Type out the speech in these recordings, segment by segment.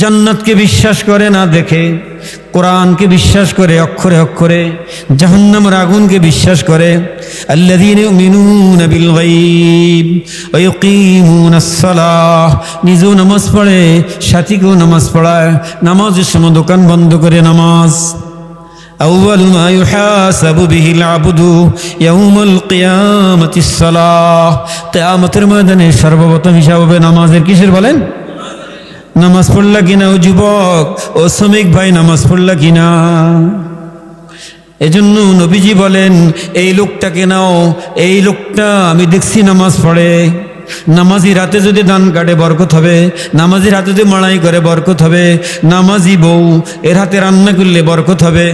জান্নাতকে বিশ্বাস করে না দেখে, কোরআনকে বিশ্বাস করে অক্ষরে অক্ষরে, জাহান্নামের রাগুনকে বিশ্বাস করে নিজেও নামাজ পড়ে, সাথীকেও নামাজ পড়ায়, নামাজের সময় দোকান বন্ধ করে নামাজ। أول ما يحاسب به العبد يوم القيامة الصلاة قيامة المدن شرب وطن شاب نماز الكشر নামাজ পড়লা কিনা ও যুবক? ও শ্রমিক ভাই, নামাজ পড়লা কিনা? এজন্য নবীজি বলেন, এই লোকটাকে নাও, এই লোকটা, আমি দেখছি নামাজ পড়ে। নামাজি রাতে যদি দান কাটে, বরকত হবে। নামাজি রাতে যদি মাড়াই করে, বরকত হবে। নামাজি বউ এর হাতে রান্না করলে বরকত হবে।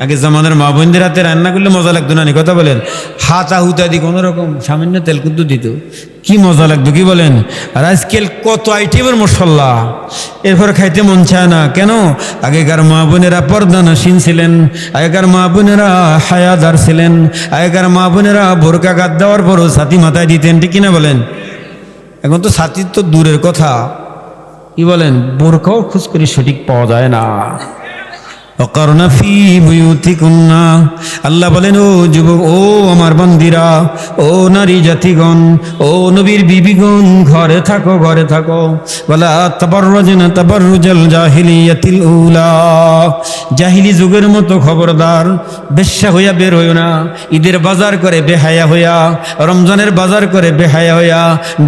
আগে জামানের মা বোনদের হাতে রান্না করলে মজা লাগতো না কথা বলেন? হাত আহুতা দি কোনো রকম সামান্য তেলকুদ্দু দিত। কি মজা লাগতো কি বলেন? আর আজকাল কত আইটেমের মশলা এরপর খাইতে মন চায় না। কেন? আগেকার মা বোনেরা পর্দানাসীন ছিলেন। আগেকার মা বোনেরা হায়াদার ছিলেন। আগেকার মা বোনেরা বোরকা গাদ দেওয়ার পরও ছাতি মাথায় দিতেন, ঠিক কিনা বলেন? এখন তো ছাতির তো দূরের কথা। কি বলেন? বোরকাও খুঁজ করে সঠিক পাওয়া যায় না। অকারণা ফি বুয়ুতি কন্যা আল্লাহ বলেন, ও যুবক, ও আমার বন্দিরা, ও নারী জাতিগণ, ও নবীর বিবিগণ, ঘরে থাকো ঘরে থাকো। বলা, তাবাররজনা তাবাররুজাল জাহিলিয়াতিল উলা। জাহিলি যুগের মতো খবরদার, বেশ্যা হইয়া বের হইও না। ঈদের বাজার করে বেহায়া হইয়া, রমজানের বাজার করে বেহায়া হইয়া,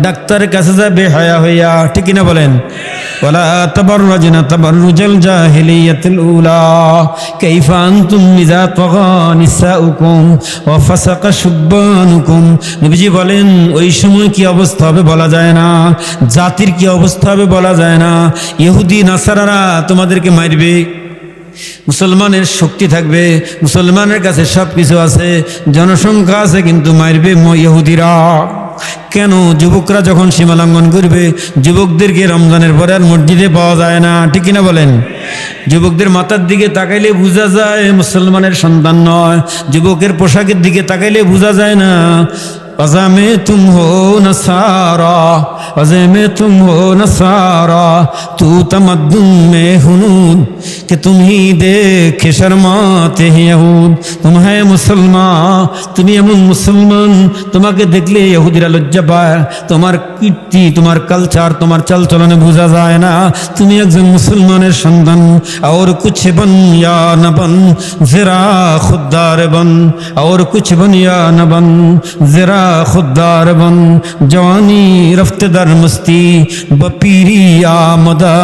ডাক্তারের কাছে যা বেহায়া হইয়া ঠিকই না বলেন? বলা, তাবাররজনা জাহিলি ইয়াতিল উলা। كيف أنتم إذا طغى نساؤكم وفسق شبانكم নবীজি বলেন ওই সময় কি অবস্থা হবে বলা যায় না জাতির কি অবস্থা হবে বলা যায় না ইহুদি নাসারারা তোমাদেরকে মারবে মুসলমানের শক্তি থাকবে মুসলমানের কাছে সব কিছু আছে জনসংখ্যা আছে কিন্তু মারবে ম- ইহুদিরা কেন যুবকরা যখন সীমালঙ্ঘন করবে, যুবকদেরকে রমজানের পরে আর মসজিদে পাওয়া যায় না, ঠিক কিনা বলেন? যুবকদের মাথার দিকে তাকাইলে বোঝা যায় মুসলমানের সন্তান নয়, যুবকের পোশাকের দিকে তাকাইলে বোঝা যায় না। অজামে তুম হো নসারা অজেমে তুম হো নসারা, তু তমদ্দুম মে হুনুন, কে তুমি দেখে شرماتے ہیں یہود تم ہے মুসলমান, তুমি এমন মুসলমান, তোমাকে দেখলে ইহুদিরা লজ্জা পায়। তোমার কীর্তি, তোমার কালচার তোমার চালচলনে বোঝা যায় না। তুমি একজন মুসলমানের সন্তান, আর কুছ বন ইয়া না বন, জেরা খুদ্দার বন। আর কুছ বন ইয়া না বন, জেরা خوددار بن جوانی رفت در مستی بپیری آمدا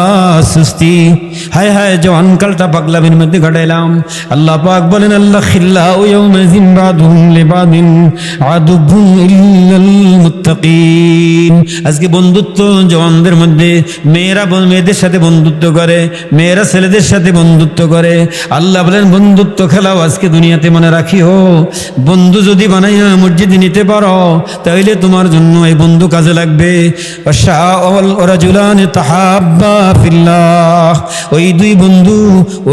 হায় হায় জওয়ান কালটা পাগলামের মধ্যে ঘটাইলাম আল্লাহ পাক বলেন, আল্লাহ খিল্লা ও ইয়াউমাযিন বাদুহুম লিবাদিন, আদুবুন ইল্লাল মুত্তাকিন। আজকে বন্ধুত্ব জওয়ানদের মধ্যে, মেয়েরা মেয়েদের সাথে বন্ধুত্ব করে, মেয়েরা ছেলেদের সাথে বন্ধুত্ব করে। আল্লাহ বলেন, বন্ধুত্ব খেলাও আজকে দুনিয়াতে মনে রাখিও। বন্ধু যদি বানাইয়া মসজিদ নিতে পারো তাহলে তোমার জন্য এই বন্ধু কাজে লাগবে। ওই দুই বন্ধু,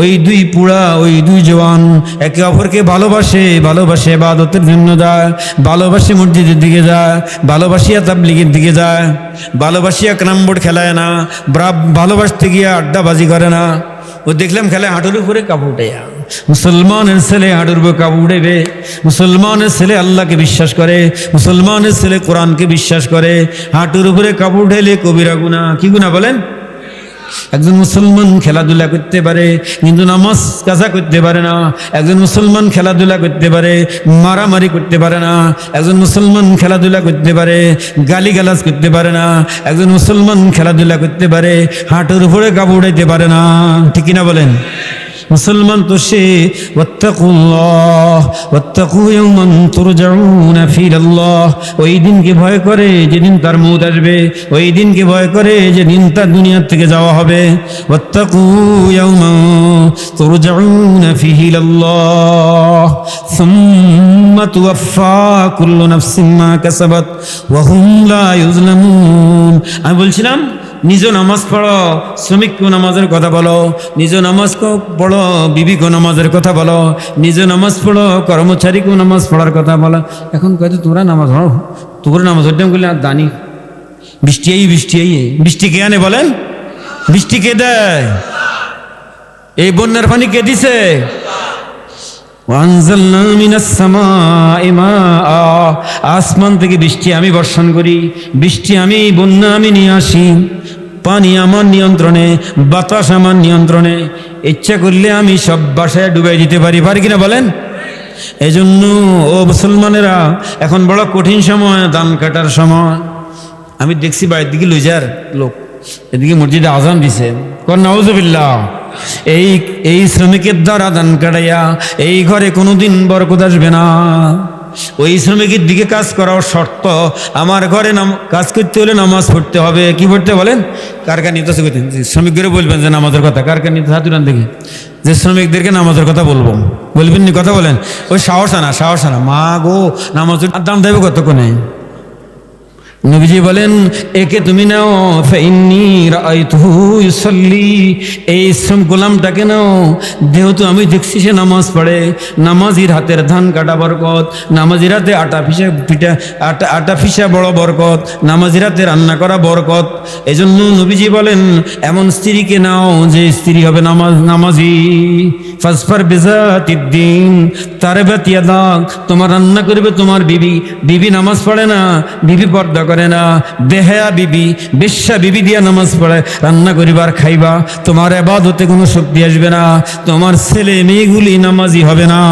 ওই দুই পুড়া ওই দুই জওয়ান একে অপরকে ভালোবাসে ভালোবাসে বাদতের জন্য যায়, ভালোবাসে মসজিদের দিকে যায়, ভালোবাসিয়া তাবলিগের দিকে যায়, ভালোবাসিয়া ক্রাম বোর্ড খেলায় না ভালোবাসতে গিয়ে আড্ডাবাজি করে না। ও দেখলাম খেলে হাঁটুর উপরে কাপড় উঠে মুসলমানের ছেলে হাঁটুর কাপড় উঠেবে মুসলমানের ছেলে আল্লাহকে বিশ্বাস করে। মুসলমানের ছেলে কোরআনকে বিশ্বাস করে। হাঁটুর উপরে কাপড় উঠেলে কবিরা গুণা। কি গুণা বলেন? একজন মুসলমান খেলাধুলা করতে পারে, কিন্তু নামাজ কাজা করতে পারে না। একজন মুসলমান খেলাধুলা করতে পারে, মারামারি করতে পারে না। একজন মুসলমান খেলাধুলা করতে পারে গালি গালাজ করতে পারে না। একজন মুসলমান খেলাধুলা করতে পারে, হাঁটুর উপরে কাপড় উড়াইতে পারে না। ঠিক না বলেন? মুসলমান তো সে ওই দিনকে ভয় করে যেদিন তার মৌত আসবে, ওই দিনকে ভয় করে যেদিন তার দুনিয়ার থেকে যাওয়া হবে। আমি বলছিলাম নিজ নামাজ পড়ো, শ্রমিককেও নামাজের কথা বলো, নিজ নামাজ পড়ো, বিবিকেও নামাজের কথা বলো, নিজ নামাজ পড়ো, কর্মচারীকেও নামাজ পড়ার কথা বলো। এখন কয়তো তোরা নামাজ পড়ো তোর নামাজ পড়তে করলে আর দানি। বৃষ্টি এই বৃষ্টি এই। বৃষ্টি কে আনে বলেন? বৃষ্টি কে দেয়? এই বন্যার পানি কে দিছে? আসমান থেকে বৃষ্টি আমি বর্ষণ করি, বৃষ্টি আমি, বন্যা আমি নিয়ে আসি। পানি আমার নিয়ন্ত্রণে, বাতাস আমার নিয়ন্ত্রণে। ইচ্ছা করলে আমি সব বাসায় ডুবাই দিতে পারি পারি কিনা বলেন? এজন্য, ও মুসলমানেরা, এখন বড় কঠিন সময়, ধান কাটার সময়। আমি দেখছি বাড়ির দিকে লুজার লোক। এদিকে মসজিদে আজান দিছে। কর, নাউজুবিল্লাহ। এই এই শ্রমিকের দ্বারা দান কাটাইয়া এই ঘরে কোনোদিন বরকত আসবে না। ওই শ্রমিকের দিকে কাজ করার শর্ত, আমার ঘরে নাম, কাজ করতে হলে নামাজ পড়তে হবে। কি পড়তে বলেন? কার কার নিতে শ্রমিকদের বলবেন যে নামাজের কথা। কার কার নিতে হাতুরান দেখি। যে শ্রমিকদেরকে নামাজের কথা বলব। বলবেন নি কথা বলেন। ওই সাহস আনা সাহস আনা। মা গো নামাজের দাম দেবে কতক্ষণে? নবীজি বলেন, একে তুমি নাও ইউসাল্লি। এই শ্রম গোলামটাকে নাও, যেহেতু আমি দেখছি সে নামাজ পড়ে, নামাজির হাতের ধান কাটা বরকত, নামাজির হাতে আটা ফিসা পিঠা, আটা আটা ফিসা বড় বরকত, নামাজির হাতে রান্না করা বরকত। এজন্য নবীজি বলেন, এমন স্ত্রীকে নাও, যে স্ত্রী হবে নামাজ, নামাজি। ফাসফার বেজাতিদ্দিন তারে বাতিয়া দাগ তোমার রান্না করবে তোমার বিবি বিবি নামাজ পড়ে না, বিবি পর্দা না। বেহায়া বিবি, বেশ্যা বিবি দিয়া নামাজ পড়ে, রান্না করিবার খাইবা। তোমার এবাদতে কোনো শক্তি আসবে না। তোমার ছেলে মেয়েগুলি নামাজি হবে না।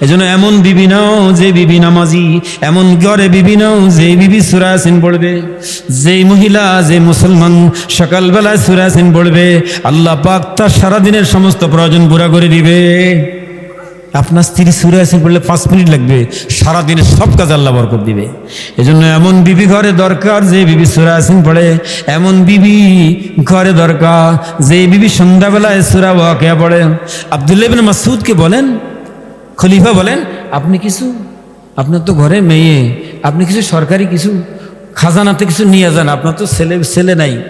এজন্য এমন বিবি নাও যে বিবি নামাজি, এমন ঘরে বিবি নাও যে বিবি সুরাসিন পড়বে। যেই মহিলা, যে মুসলমান, সকালবেলায় সুরাসিন পড়বে। আল্লাহ পাক তার সারাদিনের সমস্ত প্রয়োজন পুরা করে দিবে। আপনার স্ত্রী সুরে আসেন বললে, পাঁচ মিনিট লাগবে। সারাদিনে সব কাজ আল্লাহ বরকত দিবে। এজন্য এমন বিবি ঘরে দরকার, যে বিবি সুরা আসেন পড়ে। এমন বিবি ঘরে দরকার, যে বিবি সন্ধ্যাবেলায় সুরা ওয়াকিয়া পড়ে। আবদুল্লাহ ইবনে মাসুদকে বলেন, খলিফা বলেন, আপনি কিছু, আপনার তো ঘরে মেয়ে, আপনি কিছু সরকারি কিছু, খাজানাতে কিছু নিয়ে যান, আপনার তো ছেলে ছেলে নাই।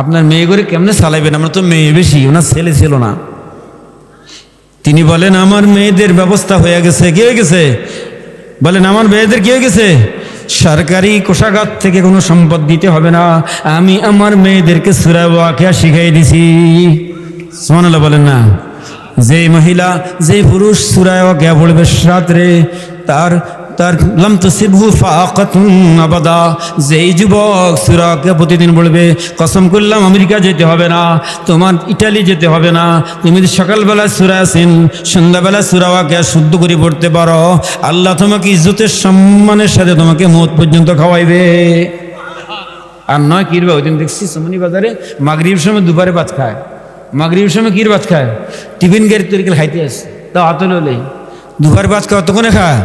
আপনার মেয়ে করে কেমনে চালাইবেন? আমরা তো মেয়ে বেশি, ওনার ছেলে ছিল না। তিনি বলেন, আমার মেয়েদের ব্যবস্থা হয়ে গেছে। কি গেছে? বলেন, আমার মেয়েদের কি গেছে? সরকারি কোষাগার থেকে কোনো সম্পদ দিতে হবে না। আমি আমার মেয়েদেরকে সুরা ওয়াকিয়া শিখাই দিছি। সোমানাল্লাহ বলেন না। যে মহিলা যে পুরুষ সুরায় ওয়াকিয়া পড়বে রাত্রে তার তার লাম তুসিবহু ফাকাতুন আবাদা। যেই যুবক সুরাকে প্রতিদিন বলবে, কসম করলাম, আমেরিকা যেতে হবে না, তোমার ইটালি যেতে হবে না। তুমি যদি সকালবেলা সুরা আসেন সন্ধ্যাবেলা সুরাওয়াকে শুদ্ধ করে পড়তে পারো, আল্লাহ তোমাকে ইজ্জতের সম্মানের সাথে তোমাকে মত পর্যন্ত খাওয়াইবে। আর নয় কিরবা ওই দিন দেখছি সমনি বাজারে মাগরিব সময় দুপুরে ভাত খায়। মাগরিব সময় কির ভাত খায়? টিফিন গাড়ি তরিকেল খাইতে আসে, তাও হলেই দুপুরে ভাত খাওয়া তখন খায়।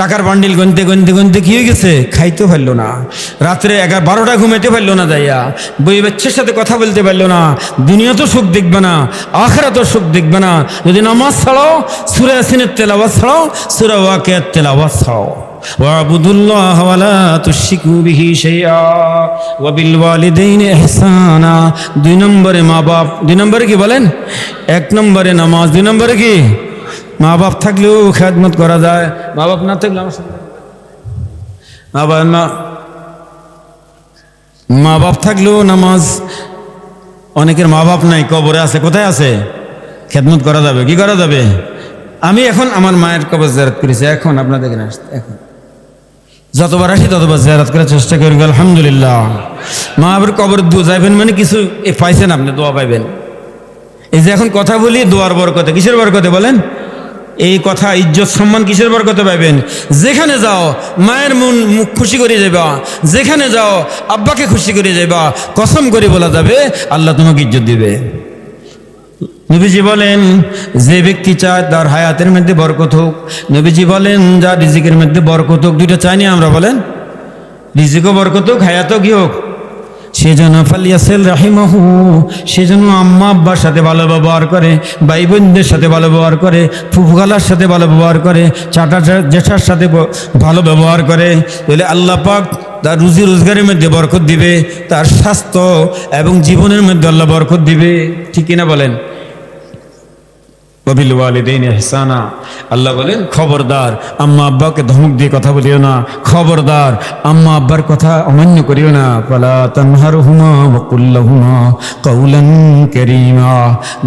টাকার বান্ডিল গনতে গনতে গনতে কি হয়ে গেছে খাইতে পারলো না রাত্রে এগারো বারোটা ঘুমাইতে পারলো না যাইয়া বই বাচ্চার সাথে কথা বলতে পারলো না দুনিয়া তো সুখ দেখবে না আখরা তো সুখ দেখবে না যদি নামাজ ছাড়াও সুরে আসিনের তেলাওয়াজ ছাড়াও সুরা ওয়াকের তেলাওয়াজ ছাড়াও واعبدوا الله ولا تشركوا به شيئا وبالوالدين احسانا দুই নম্বরে মা বাপ দুই নম্বরে কি বলেন এক নম্বরে নামাজ দুই নম্বরে কি মা বাপ থাকলেও খেদমত করা যায়। মা বাপ না থাকলে আমার মা বাপ মা মা বাপ থাকলেও নামাজ অনেকের মা বাপ নাই, কবরে আছে, কোথায় আছে? খেদমত করা যাবে, কি করা যাবে? আমি এখন আমার মায়ের কবর জেরাত করেছি, এখন আপনাদের আসতে এখন। যতবার আসি ততবার জেরাত করার চেষ্টা করি, আলহামদুলিল্লাহ। মা বাবার কবর দু যাইবেন মানে কিছু পাইছেন আপনি, দোয়া পাইবেন। এই যে এখন কথা বলি, দোয়ার বরকতে, কিসের বরকতে বলেন? এই কথা ইজ্জত সম্মান কিসের বরকতে পাইবেন? যেখানে যাও, মায়ের মন মুখ খুশি করে যাবা যেখানে যাও, আব্বাকে খুশি করে যাবা কসম করে বলা যাবে, আল্লাহ তোমাকে ইজ্জত দিবে। নবীজি বলেন, যে ব্যক্তি চায় তার হায়াতের মধ্যে বরকত হোক। নবীজি বলেন, যা রিজিকের মধ্যে বরকত হোক, দুইটা চাইনি আমরা বলেন। রিজিকও বরকত হোক, হায়াতও কি হোক? সেজন্য ফালিয়াসেল রাহিমাহু সেজন্য আম্মা আব্বার সাথে ভালো ব্যবহার করে ভাই বোনদের সাথে ভালো ব্যবহার করে ফুফগালার সাথে ভালো ব্যবহার করে, চাটা জেঠার সাথে ভালো ব্যবহার করে, তাহলে আল্লাহ পাক তার রুজি রোজগারের মধ্যে বরকত দিবে, তার স্বাস্থ্য এবং জীবনের মধ্যে আল্লাহ বরকত দিবে। ঠিক কিনা বলেন? অবিল ওয়ালিদাইন ইহসানা। আল্লাহ বলেন, খবরদার, আম্মা আব্বাকে ধমক দিয়ে কথা বলিও না। খবরদার, আম্মা আব্বার কথা অমান্য করিও না। পালা তানহারহুমা ওয়াকুল্লাহুমা কৌলান কারীমা।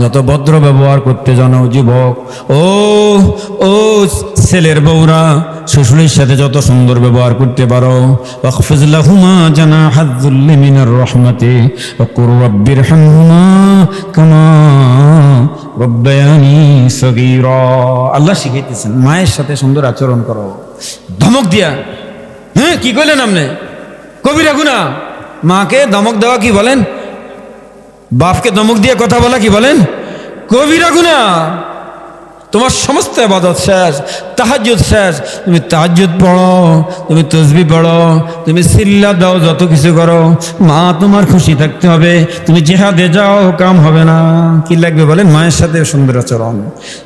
যত ভদ্র ব্যবহার করতে জানো যুবক। ও ও ছেলের বউরা, শ্বশুরের সাথে যত সুন্দর ব্যবহার করতে পারো। ওয়াকফিজলাহুমা জানা হাজ্জুল্লি মিনার রহমাতে। ওকুর রব্বির হামহুমা কামা রব্বায়ানি। আল্লাহ শিখাইতেছেন, মায়ের সাথে সুন্দর আচরণ করো। ধমক দিয়া হ্যাঁ কি কইলেন আপনি? কবিরা গুনা। মাকে ধমক দেওয়া কি বলেন? বাপকে ধমক দিয়ে কথা বলা কি বলেন? কবিরা গুনা। তোমার সমস্ত আবাদত শেষ, তাহাজ্জুদ শেষ। তুমি তাহাজ্জুদ পড়ো, তুমি তসবি পড়ো, তুমি সিল্লা দাও, যত কিছু করো। মা, তোমার খুশি থাকতে হবে। তুমি জেহাদে যাও, কাম হবে না। কি লাগবে বলেন? মায়ের সাথে সুন্দর আচরণ।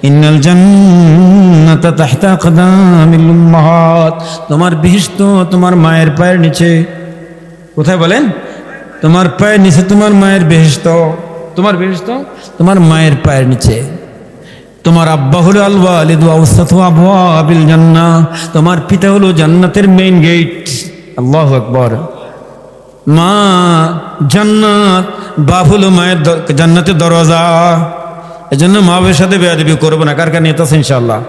ইন্নাল জান্নাতা তাহতা আকদামিল উম্মাহাত। তোমার বিহিষ্ট তোমার মায়ের পায়ের নিচে। কোথায় বলেন? তোমার পায়ের নিচে তোমার মায়ের বেহেস্ত তোমার বেহেস্ত তোমার মায়ের পায়ের নিচে। তোমার আব্বা হলো আবওয়া আবিল জান্না তোমার পিতা হলো জান্নাতের মেইন গেট আল্লাহু আকবার। মা জান্নাত, বাপ হলো মায়ের জান্নাতের দরজা। এজন্য মা বাবার সাথে বেয়াদবি করব না। কার কার নিয়ে ইনশাল্লাহ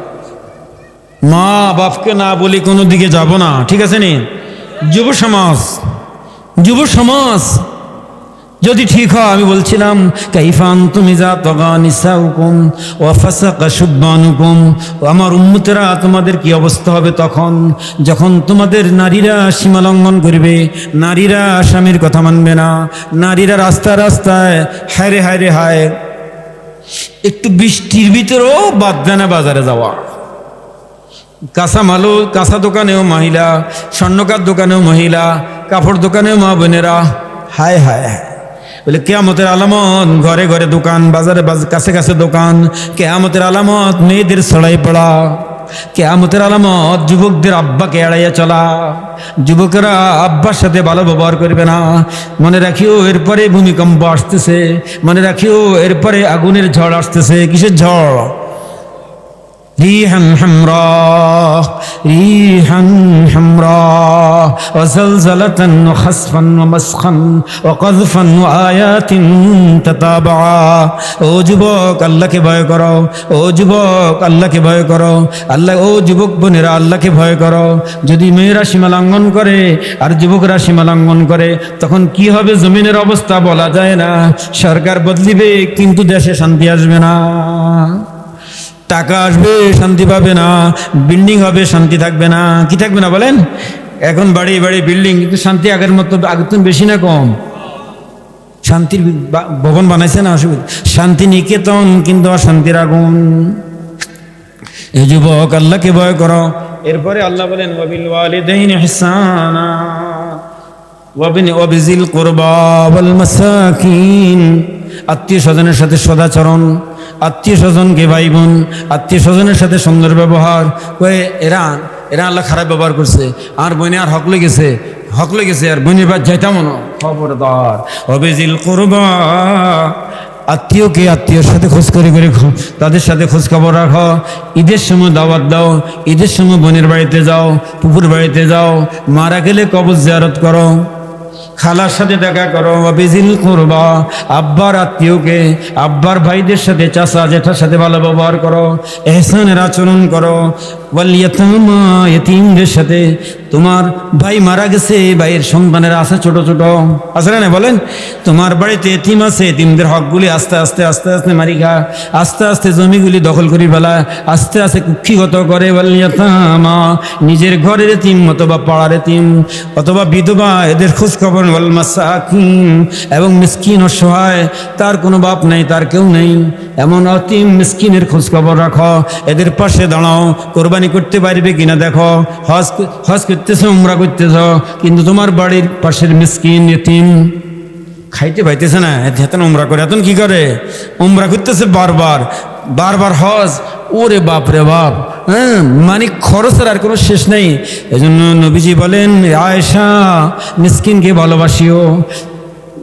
মা বাপকে না বলি কোনো দিকে যাব না। ঠিক আছে নি? যুব সমাজ। যুব সমাজ। যদি ঠিক হয়, আমি বলছিলাম, কাইফান তুমি যা তগা নিসা হুকুম ও ফাসাকা সুব্বানুকুম ও আমার উম্মতেরা তোমাদের কি অবস্থা হবে তখন? যখন তোমাদের নারীরা সীমা লঙ্ঘন করবে, নারীরা স্বামীর কথা মানবে না, নারীরা রাস্তায় রাস্তায় হায়রে হায়রে হায়, একটু বৃষ্টির ভিতরেও বাদ দেয় না বাজারে যাওয়া। কাঁচা মালু কাঁচা দোকানেও মহিলা, স্বর্ণকার দোকানেও মহিলা, কাপড় দোকানেও মা বোনেরা, হায় হায় হায়। বলে, কেয়ামতের আলামত, ঘরে ঘরে দোকান, বাজারে বাজ- কাছে কাছে দোকান, কেয়ামতের আলামত, মেয়েদের ছড়াই পড়া, কেয়ামতের আলামত, যুবকদের আব্বাকে এড়াইয়া চলা, যুবকেরা আব্বার সাথে ভালো ব্যবহার করবে না। মনে রাখিও, এরপরে ভূমিকম্প আসতেছে, মনে রাখিও, এরপরে আগুনের ঝড় আসতেছে। কিসের ঝড়? ريحا حمراء ريحا حمراء وزلزلة وخسفا ومسخا وقذفا وآيات تتابعا ও যুবক আল্লাহকে ভয় করো ও যুবক আল্লাহকে ভয় করো আল্লাহ ও যুবক বোনেরা আল্লাহকে ভয় করো যদি মেয়েরা সীমা লঙ্ঘন করে আর যুবকরা সীমা লঙ্ঘন করে তখন কি হবে জমিনের অবস্থা বলা যায় না সরকার বদলিবে কিন্তু দেশে শান্তি আসবে না টাকা আসবে, শান্তি পাবে না বিল্ডিং হবে, শান্তি থাকবে না। কি থাকবে না বলেন? এখন বাড়ি বাড়ি বিল্ডিং কিন্তু শান্তি আগের মতো আগের তো বেশি না কম। শান্তির ভবন বানাইছে না অসুবিধা। শান্তি নিকেতন, কিন্তু অশান্তির আগুন। এই যুবক, আল্লাহকে ভয় করো। এরপরে আল্লাহ বলেন, ওয়াবিল ওয়ালিদাইনি ইহসানা, ওয়াবিন ওয়াবিজিল কুরবা ওয়াল মাসাকিন। আত্মীয় স্বজনের সাথে সদাচরণ। আত্মীয় স্বজনকে ভাই বোন, আত্মীয় স্বজনের সাথে সুন্দর ব্যবহার, কয়ে, এরা এরা আল্লাহ খারাপ ব্যবহার করছে, আর বোনে আর হক লেগেছে হক লেগেছে, আর বোনের বাদ যাইতাম না। খবরদার, অবেজিল করবা। আত্মীয়কে আত্মীয়র সাথে খোঁজ করে করে তাদের সাথে খোঁজ খবর রাখো। ঈদের সময় দাওয়াত দাও, ঈদের সময় বোনের বাড়িতে যাও, পুকুর বাড়িতে যাও, মারা গেলে কবর জিয়ারত করো। খালার সাথে দেখা করো, অবিজিল করবা। আব্বার আত্মীয়কে, আব্বার ভাইদের সাথে চাষা জেঠার সাথে ভালো ব্যবহার করো, এহসানের আচরণ করো। ওয়ালিয়াতামা এতিমদের সাথে তোমার ভাই মারা গেছে, ভাইয়ের সন্তানেরা আছে ছোট ছোট। আছে না বলেন। তোমার বাড়িতে এতিম আছে, এতিমদের হকগুলি আস্তে আস্তে আস্তে আস্তে মারি খা। আস্তে আস্তে জমিগুলি দখল করি ফেলা। আস্তে আস্তে কুক্ষিগত করে ওয়ালিয়াতামা নিজের ঘরের এতিম অথবা পাড়ার এতিম। অথবা বিধবা, এদের খোঁজ খবর ওয়াল মাসাকিন। এবং মিসকিন অসহায় তার কোনো বাপ নেই, তার কেউ নেই। এমন অতিম মিসকিনের খোঁজ খবর রাখো। এদের পাশে দাঁড়াও। কোরবানি করতে পারবে কিনা দেখো? হজ হজ করতেছ, উমরা করতেছ, কিন্তু তোমার বাড়ির পাশের মিসকিন এতিম খাইতে পাইতেছে না। হেতন উমরা করে এখন কি করে? উমরা করতেছে বারবার বারবার হজ। ওরে বাপ রে বাপ হ্যাঁ? মানে খরচের আর কোনো শেষ নেই। এজন্য নবীজি বলেন, আয়েশা, মিসকিনকে ভালোবাসিও।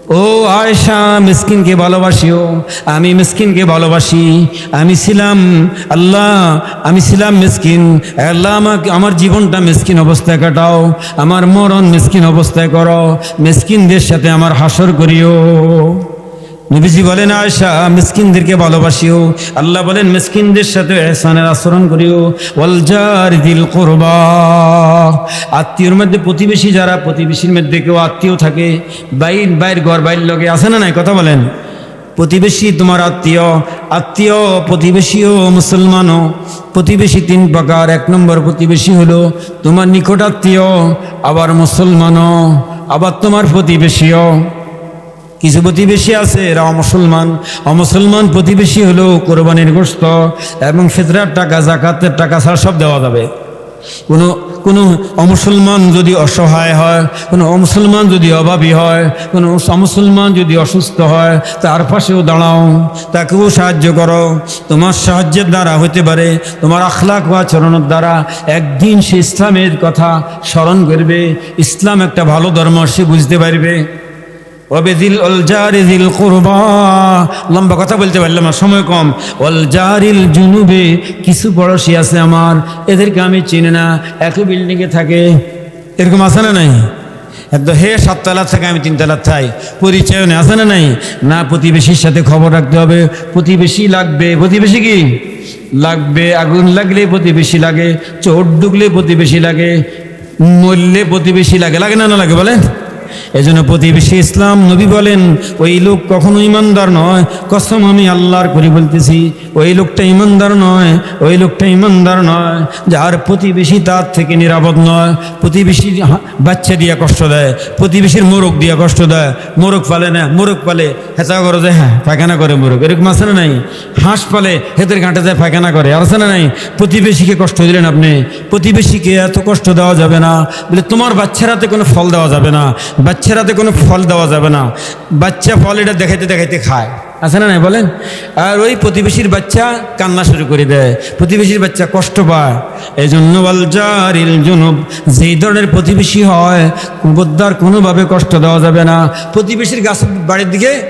ও আয়সা মিসকিনকে ভালোবাসিও। আমি মিসকিনকে ভালোবাসি। আমি ছিলাম, আল্লাহ, আমি ছিলাম মিসকিন। আল্লাহ আমাকে, আমার জীবনটা মিসকিন অবস্থায় কাটাও। আমার মরণ মিসকিন অবস্থায় করো। মিসকিনদের সাথে আমার হাসর করিও। নবীজি বলেন আয়সা মিসকিনদেরকে ভালোবাসিও। আল্লাহ বলেন, মিসকিনদের সাথে এহসানের আচরণ করিও। ওয়ালজার দিল করবা। আত্মীয়র মধ্যে প্রতিবেশী যারা, প্রতিবেশীর মধ্যে কেউ আত্মীয় থাকে, বাইর বাইর ঘর, বাইর লগে আছে না নাই? কথা বলেন। প্রতিবেশী তোমার আত্মীয় আত্মীয় প্রতিবেশীও মুসলমানও। প্রতিবেশী তিন প্রকার। এক নম্বর প্রতিবেশী হলো তোমার নিকট আত্মীয়, আবার মুসলমানও, আবার তোমার প্রতিবেশীও। কিছু প্রতিবেশী আছে এরা অমুসলমান অমুসলমান প্রতিবেশী হলো কোরবানির গোস্ত এবং ফেতরার টাকা, জাকাতের টাকা ছাড়া সব দেওয়া যাবে। কোনো কোনো অমুসলমান যদি অসহায় হয়, কোনো অমুসলমান যদি অভাবী হয়, কোনো অমুসলমান যদি অসুস্থ হয়, তার পাশেও দাঁড়াও, তাকেও সাহায্য করো। তোমার সাহায্যের দ্বারা হতে পারে, তোমার আখলাক বা চরণের দ্বারা একদিন সে ইসলামের কথা স্মরণ করবে। ইসলাম একটা ভালো ধর্ম, সে বুঝতে পারবে। ওবেদিল অল জারিল কুরবা। লম্বা কথা বলতে পারলাম না, সময় কম। অল জারিল জুনুবে, কিছু পড়োশি আছে আমার, এদেরকে আমি চিনি না, একই বিল্ডিংয়ে থাকে। এরকম আছে না নাই? একদম হে সাততলা থেকে আমি তিনতলা থাই, পরিচয় নেই, আছে না নাই? না, প্রতিবেশীর সাথে খবর রাখতে হবে। প্রতিবেশী লাগবে, প্রতিবেশী কি? লাগবে, আগুন লাগলে প্রতিবেশী লাগে চোট ঢুকলে প্রতিবেশী লাগে, মরলে প্রতিবেশী লাগে লাগে না না লাগে বলে এজন্য প্রতিবেশী ইসলাম নবী বলেন, ওই লোক কখনো ইমানদার নয়। কসম আমি আল্লাহর করে বলতেছি, ওই লোকটা ইমানদার নয়, ওই লোকটা ইমানদার নয়। যার প্রতিবেশী তার থেকে নিরাপদ নয়। প্রতিবেশী বাচ্চা দিয়া কষ্ট দেয়, প্রতিবেশীর মোরগ দিয়া কষ্ট দেয়। মোরগ পালে না, মোরগ পালে হেঁচা করে যায় হ্যাঁ পায়খানা করে মোরগ। এরকম আছে না নাই? হাঁস পালে হেতের ঘাটে যায়, পায়খানা করে। আর আছে না নাই? প্রতিবেশীকে কষ্ট দিলেন আপনি। প্রতিবেশীকে এত কষ্ট দেওয়া যাবে না। বলে, তোমার বাচ্চারাতে কোনো ফল দেওয়া যাবে না। বাচ্চারাতে কোনো ফল দেওয়া যাবে না। বাচ্চা ফল এটা দেখাইতে দেখাইতে খায়। আছে না নাই? বলেন। আর ওই প্রতিবেশীর বাচ্চা কান্না শুরু করে দেয়। প্রতিবেশীর বাচ্চা কষ্ট পায়। এই জন্য বলজারিল জুনুব, যেই ধরনের প্রতিবেশী হয় বোদ্ধার কোনোভাবে কষ্ট দেওয়া যাবে না। প্রতিবেশীর গাছ বাড়ির দিকে,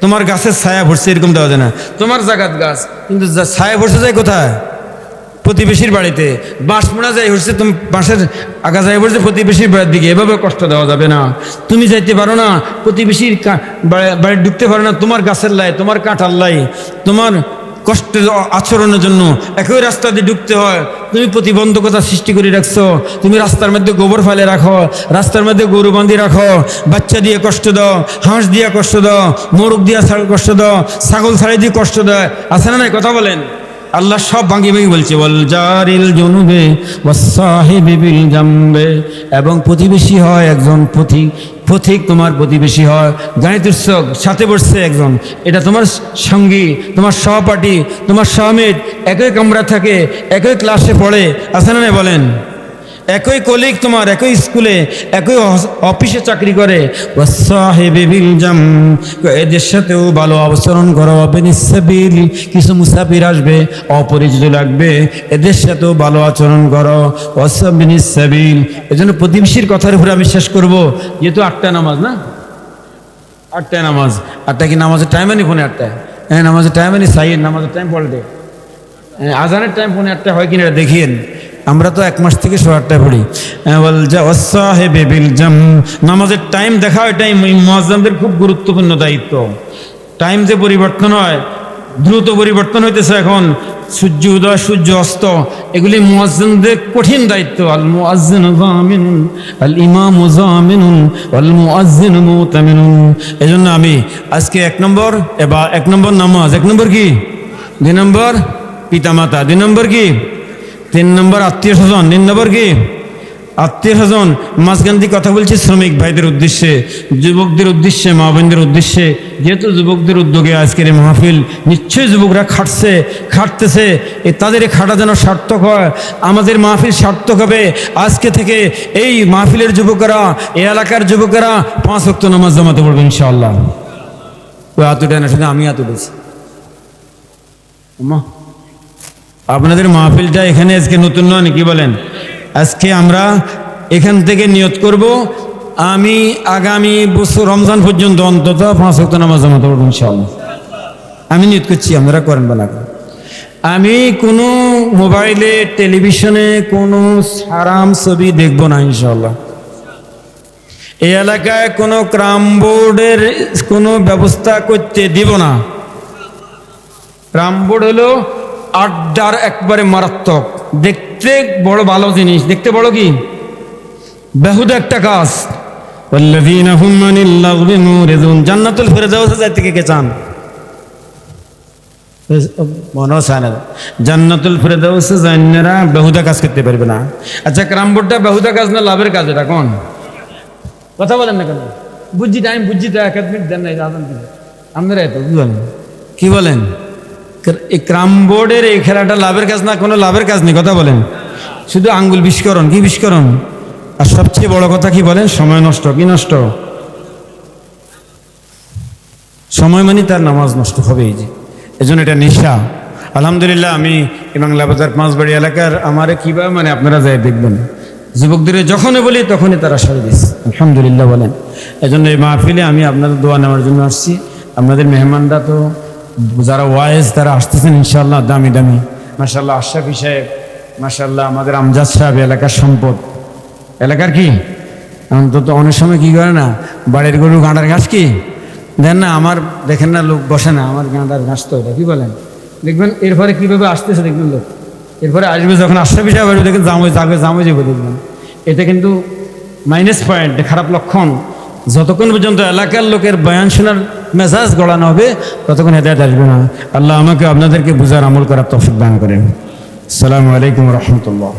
তোমার গাছের ছায়া ভরছে, এরকম দেওয়া যায় না। তোমার জাগাত গাছ, কিন্তু ছায়া ভরছে যায় কোথায়? প্রতিবেশীর বাড়িতে। বাঁশ মোড়া যাই হচ্ছে তুমি বাঁশের আগা যাই বলছে প্রতিবেশীর বাড়ির দিকে, এভাবে কষ্ট দেওয়া যাবে না। তুমি যাইতে পারো না, প্রতিবেশীর বাড়ি ঢুকতে পারো না, তোমার গাছের লাই, তোমার কাঁঠার লাই, তোমার কষ্টের আচরণের জন্য একই রাস্তা দিয়ে ঢুকতে হয়। তুমি প্রতিবন্ধকতা সৃষ্টি করে রাখছো, তুমি রাস্তার মধ্যে গোবর ফেলে রাখো, রাস্তার মধ্যে গরু বাঁধি রাখো, বাচ্চা দিয়ে কষ্ট দাও, হাঁস দিয়ে কষ্ট দাও, মোরগ দিয়ে কষ্ট দাও, ছাগল ছাড়ি দিয়ে কষ্ট দেয়। আছে না নাই? কথা বলেন। আল্লাহ সব ভাঙি ভাঙি বলছে বল জারিল জনুবে বিল জামবে এবং প্রতিবেশী হয় একজন পথিক পথিক তোমার প্রতিবেশী হয়। গাড়িতে সাথে বসছে একজন। এটা তোমার সঙ্গী, তোমার সহপাঠী, তোমার সহমেট একই কামরা থাকে, একই ক্লাসে পড়ে না বলেন? একই কলিগ তোমার একই স্কুলে একই অফিসে চাকরি করে। এদের সাথেও ভালো আচরণ করো বেনিসাবিল কিছু মুসাফির আসবে অপরিচিত লাগবে এদের সাথেও ভালো আচরণ করো ওয়াসাবিনিসাবিল এজন্য প্রতিবেশীর কথার উপরে আমি শেষ করব। যেহেতু আটটা নামাজ না? আটটায় নামাজ। আটটা কি নামাজের টাইম আনি ফোনে আটটায়? হ্যাঁ নামাজের টাইম আনি সাইয়ের নামাজের টাইম পড়ে হ্যাঁ, আজানের টাইম ফোনে আটটা হয় কিনা দেখিয়েন। আমরা তো এক মাস থেকে আটটায় পড়ি। নামাজের টাইম দেখা এটাই মহাজমদের খুব গুরুত্বপূর্ণ দায়িত্ব। টাইম যে পরিবর্তন হয়, দ্রুত পরিবর্তন হইতেছে এখন। সূর্য উদয়, সূর্য অস্ত, এগুলি মুয়াজ্জিনদের কঠিন দায়িত্ব। আল মুয়াজ্জিন জামিনুন, আল ইমাম জামিনুন আল মুয়াজ্জিন মুতামিনুন। এজন্য আমি আজকে এক নম্বর, এবার এক নম্বর নামাজ। এক নম্বর কি? দুই নম্বর পিতামাতা। দুই নম্বর কি? তিন নম্বর আত্মীয় স্বজন, তিন নম্বর কি? আত্মীয় স্বজন, মাঝখান দিয়ে কথা বলছি শ্রমিক ভাইদের উদ্দেশ্যে, যুবকদের উদ্দেশ্যে, মা বোনদের উদ্দেশ্যে। যেহেতু যুবকদের উদ্যোগে আজকের এই মাহফিল, নিশ্চয়ই যুবকরা খাটছে, খাটতেছে। এ তাদের খাটা যেন সার্থক হয়, আমাদের মাহফিল সার্থক হবে। আজকে থেকে এই মাহফিলের যুবকেরা, এই এলাকার যুবকেরা পাঁচ অক্ত নামাজ জমাতে পড়বে ইনশাআল্লাহ। ওই আতুটা না, শুধু আমি আতু বলছি আম্মা আপনাদের মাহফিলটা এখানে আজকে নতুন নয় কি বলেন? আজকে আমরা এখান থেকে নিয়ত করব, আমি আগামী বছর রমজান পর্যন্ত অন্তত পাঁচ ওয়াক্ত নামাজ জামাতে পড়ব ইনশাআল্লাহ। আমি নিয়ত করছি, আপনারা করেন বা। আমি কোনো মোবাইলে, টেলিভিশনে কোনো হারাম ছবি দেখব না ইনশাল্লাহ এই এলাকায় কোনো ক্রাম বোর্ডের কোনো ব্যবস্থা করতে দিব না। ক্রাম বোর্ড হলো আড্ডার একবারে মারাত্মক। দেখতে বড় ভালো জিনিস। দেখতে বড় কি? বেহুদা একটা কাজ। জান্নাতুল ফেরদাউসে যাইতে থেকে কে চান? মনে হয় না। জান্নাতুল ফেরদাউসে জান্নারা বেহুদা কাজ করতে পারবে না। আচ্ছা ক্রামবোর্ডটা বেহুদা কাজ না লাভের কাজ এটা? কোন? কথা বলেন না কেন? বুঝছি টাইম বুঝছি তো এক মিনিট দেন না আপনারা এত কি বলেন কি বলেন? এই ক্রাম বোর্ডের এই খেলাটা লাভের কাজ না, কোনো লাভের কাজ নেই, কথা বলেন। শুধু আঙ্গুল বিস্করণ কি বিস্করণ আর সবচেয়ে বড় কথা কি বলেন? সময় নষ্ট, কি নষ্ট? সময় মানে তার নামাজ নষ্ট হবেই যে। এজন্য এটা নেশা। আলহামদুলিল্লাহ, আমি এই বাংলা বাজার পাঁচবাড়ি এলাকার আমারে কীভাবে মানে আপনারা যাই দেখবেন। যুবকদের যখনই বলি, তখনই তারা সাড়ে দিচ্ছে আলহামদুলিল্লাহ বলেন। এজন্য এই মাহফিলে আমি আপনাদের দোয়া নেওয়ার জন্য আসছি। আপনাদের মেহমানরা তো যারা ওয়াইজ তারা আসতেছেন ইনশাল্লাহ দামি দামি। মাসাল্লাহ আশরাফি সাহেব মাসাল্লাহ আমাদের আমজাদ সাহেব, এলাকার সম্পদ। এলাকার কি? অন্তত অনেক সময় কি করে না? বাড়ির গরু গাঁডার ঘাস কি? দেন না, আমার দেখেন না, লোক বসে না, আমার গাঁডার ঘাস তো এটা, কি বলেন? দেখবেন, এরপরে কীভাবে আসতেছে দেখবেন লোক? এরপরে আসবে যখন আসতে বিষয় আসবে দেখেন জামে যাবে জামে যাবে দেখবেন। এটা কিন্তু মাইনাস পয়েন্ট খারাপ লক্ষণ। যতক্ষণ পর্যন্ত এলাকার লোকের বয়ান শোনার মেজাজ গড়ানো হবে, ততক্ষণ হেদায়ত আসবে না। আল্লাহ আমাকে আপনাদেরকে বুঝার আমল করার তফিক দান করেন। সালামু আলাইকুম রহমতুল্লাহ।